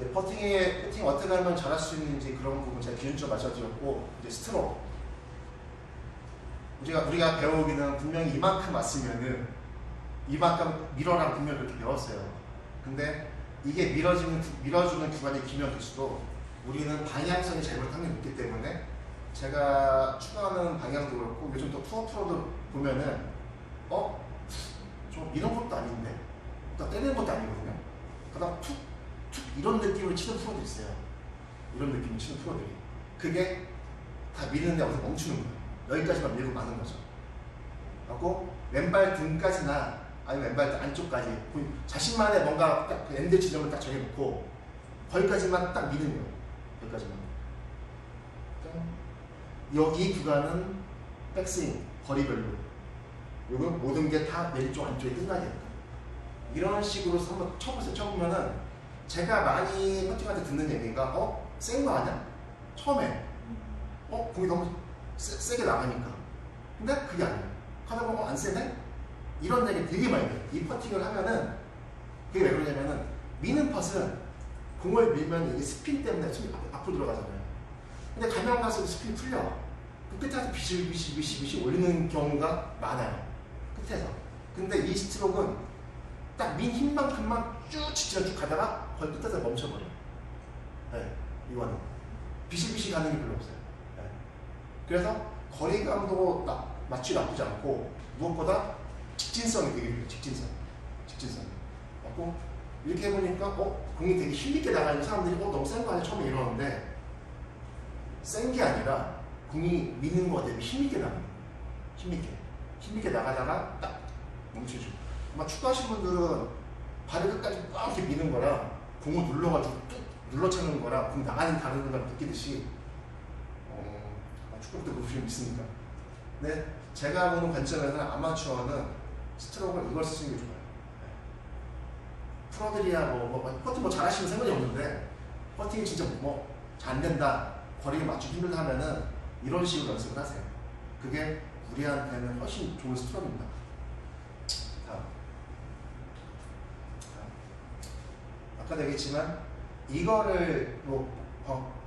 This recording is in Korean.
이제 퍼팅에 퍼팅 어떻게 하면 잘할 수 있는지 그런 부분 제가 기준점 맞춰드렸고 이제 스트로크 우리가 우리가 배우기는 분명히 이만큼 왔으면은 이만큼 밀어라 분명 그렇게 배웠어요. 근데 이게 밀어주는 구- 밀어주는 구간이 길면 길수록 우리는 방향성이 잘못한 게 있기 때문에 제가 추구하는 방향도 그렇고 요즘 또 투어 프로도 보면은 어? 좀 이런 것도 아닌데 또 때리는 것도 아니거든요. 그다음 툭, 툭 이런 느낌을 치는 프로도 있어요. 이런 느낌을 치는 프로들이 그게 다 미는데 어디서 멈추는 거예요. 여기까지만 밀고 마는 거죠. 하고 왼발 등까지나 아니면 왼발 안쪽까지 그 자신만의 뭔가 딱그 엔드 지점을 딱 정해놓고 거기까지만 딱 미는 거예요. 여기까지만. 여기 구간은 백스윙 거리별로 그리고 모든 게 다 왼쪽 안쪽에 끝나게끔 이런 식으로 한번 쳐보세요. 쳐보면은 제가 많이 때 듣는 얘기가 어? 센 거 아니야? 처음에 어? 공이 너무 세, 세게 나가니까 근데 그게 아니야. 하다 보면 안 세네? 이런 얘기 되게 많이 해요. 이 퍼팅을 하면은 그게 왜 그러냐면은 미는 펫은 공을 밀면 이게 스핀 때문에 앞- 앞으로 들어가잖아요. 근데 가면 가서 스핀이 풀려. 그 끝에서 비실 비실 비실 비실 올리는 경우가 많아요. 끝에서. 근데 이 스트로크는 딱 민 힘만큼만 쭉 직진을 쭉 가다가 거의 끝에서 멈춰버려. 네, 이거는. 비실비실 가는 게 별로 없어요. 네. 그래서 거리감도 나, 맞추기 나쁘지 않고 무엇보다 직진성이 되게 좋아요. 직진성. 직진성. 맞고 이렇게 해보니까 어? 공이 되게 힘있게 나가는 사람들이 어? 너무 센 거 아니야? 처음에 이러는데 센 게 아니라 공이 미는 거 되게 힘있게 나가는 거예요. 힘있게. 힘있게 나가다가 딱 멈추죠. 아마 축구하시는 분들은 발을 끝까지 꽉 이렇게 미는 거랑 공을 눌러가지고 뚝 눌러차는 거랑 공 나가는 다른 걸 느끼듯이 어, 아마 축구 때 보시면 있습니까? 네, 제가 보는 관점에서는 아마추어는 스트로크를 이걸 쓰시는 게 좋아요. 네. 프로들이야 뭐, 뭐 퍼팅 뭐 잘하시는 상관이 없는데 퍼팅이 진짜 뭐잘안 된다 거리를 맞추기 힘들다 하면은 이런 식으로 연습을 하세요. 그게 우리한테는 훨씬 좋은 스트로크입니다. 다음. 얘기했지만 이거를 뭐 어,